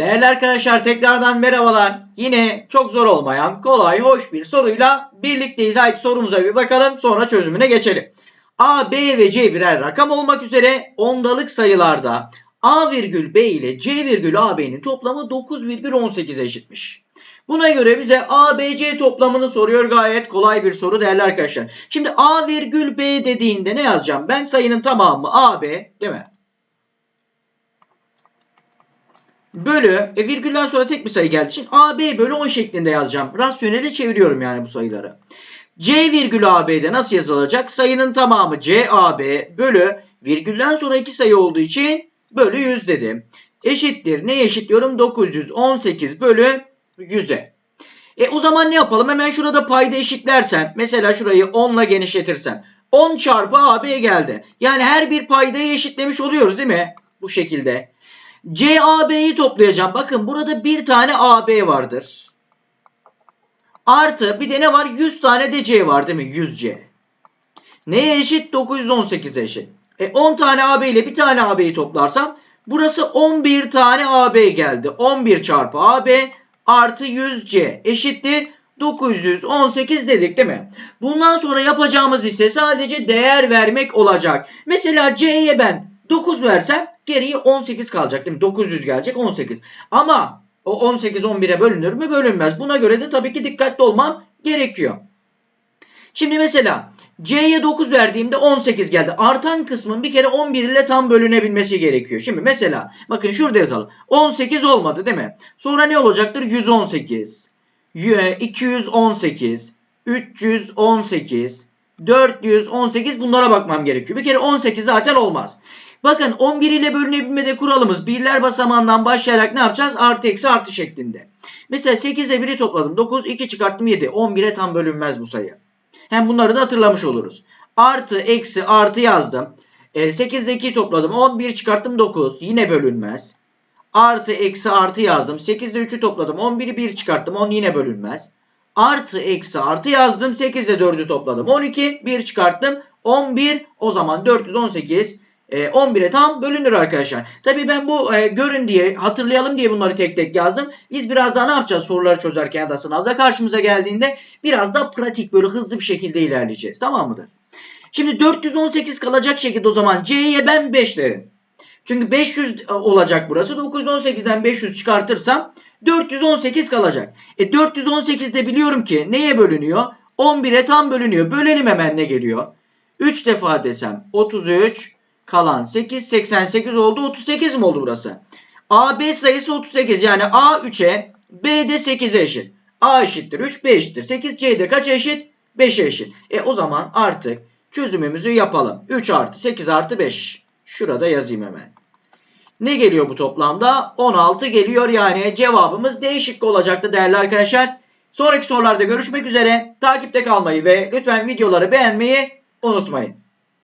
Değerli arkadaşlar tekrardan merhabalar. Yine çok zor olmayan kolay hoş bir soruyla birlikteyiz. Haydi sorumuza bir bakalım sonra çözümüne geçelim. A, B ve C birer rakam olmak üzere ondalık sayılarda A virgül B ile C virgül AB'nin toplamı 9,18 eşitmiş. Buna göre bize A, B, C toplamını soruyor. Gayet kolay bir soru değerli arkadaşlar. Şimdi A virgül B dediğinde ne yazacağım? Ben sayının tamamı A, B değil mi? Bölü, e, virgülden sonra tek bir sayı geldiği için AB bölü 10 şeklinde yazacağım. Rasyonele çeviriyorum yani bu sayıları. C virgül AB'de nasıl yazılacak? Sayının tamamı CAB bölü virgülden sonra iki sayı olduğu için bölü 100 dedim. Eşittir. Ne eşitliyorum? 918 bölü 100'e. E o zaman ne yapalım? Hemen şurada payda eşitlersem. Mesela şurayı 10 ile genişletirsem. 10 çarpı AB geldi. Yani her bir paydayı eşitlemiş oluyoruz değil mi? Bu şekilde. CAB'yi toplayacağım. Bakın burada bir tane AB vardır. Artı bir de ne var? 100 tane de C var değil mi? 100C. Neye eşit? 918'e eşit. E 10 tane AB ile bir tane AB'yi toplarsam burası 11 tane AB geldi. 11 çarpı AB artı 100C eşittir 918 dedik değil mi? Bundan sonra yapacağımız ise sadece değer vermek olacak. Mesela C'ye ben 9 versem geriye 18 kalacak değil mi? 900 gelecek 18. Ama o 18 11'e bölünür mü? Bölünmez. Buna göre de tabii ki dikkatli olmam gerekiyor. Şimdi mesela C'ye 9 verdiğimde 18 geldi. Artan kısmın bir kere 11 ile tam bölünebilmesi gerekiyor. Şimdi mesela bakın şurada yazalım. 18 olmadı değil mi? Sonra ne olacaktır? 118, 218, 318, 418 bunlara bakmam gerekiyor. Bir kere 18 zaten olmaz. Bakın 11 ile bölünebilmede kuralımız birler basamağından başlayarak ne yapacağız? Artı eksi artı şeklinde. Mesela 8 ile 1'i topladım. 9, 2 çıkarttım 7. 11'e tam bölünmez bu sayı. Hem bunları da hatırlamış oluruz. Artı, eksi, artı yazdım. E, 8 ile 2'yi topladım. 11 çıkarttım 9. Yine bölünmez. Artı, eksi, artı yazdım. 8 ile 3'ü topladım. 11'i 1 çıkarttım. 10 yine bölünmez. Artı, eksi, artı yazdım. 8 ile 4'ü topladım. 12, 1 çıkarttım. 11, o zaman 418 11'e tam bölünür arkadaşlar. Tabii ben bu e, görün diye hatırlayalım diye bunları tek tek yazdım. Biz biraz daha ne yapacağız soruları çözerken ya da sınavda karşımıza geldiğinde biraz daha pratik böyle hızlı bir şekilde ilerleyeceğiz. Tamam mıdır? Şimdi 418 kalacak şekilde o zaman C'ye ben 5 derim. Çünkü 500 olacak burası. 918'den 500 çıkartırsam 418 kalacak. E 418'de biliyorum ki neye bölünüyor? 11'e tam bölünüyor. Bölelim hemen ne geliyor? 3 defa desem 33 kalan 8 88 oldu. 38 mi oldu burası? AB sayısı 38 yani A 3'e B de 8'e eşit. A eşittir 3 B eşittir 8 C de kaça eşit? 5'e eşit. E o zaman artık çözümümüzü yapalım. 3 artı 8 artı 5. Şurada yazayım hemen. Ne geliyor bu toplamda? 16 geliyor yani cevabımız değişik olacaktı değerli arkadaşlar. Sonraki sorularda görüşmek üzere. Takipte kalmayı ve lütfen videoları beğenmeyi unutmayın.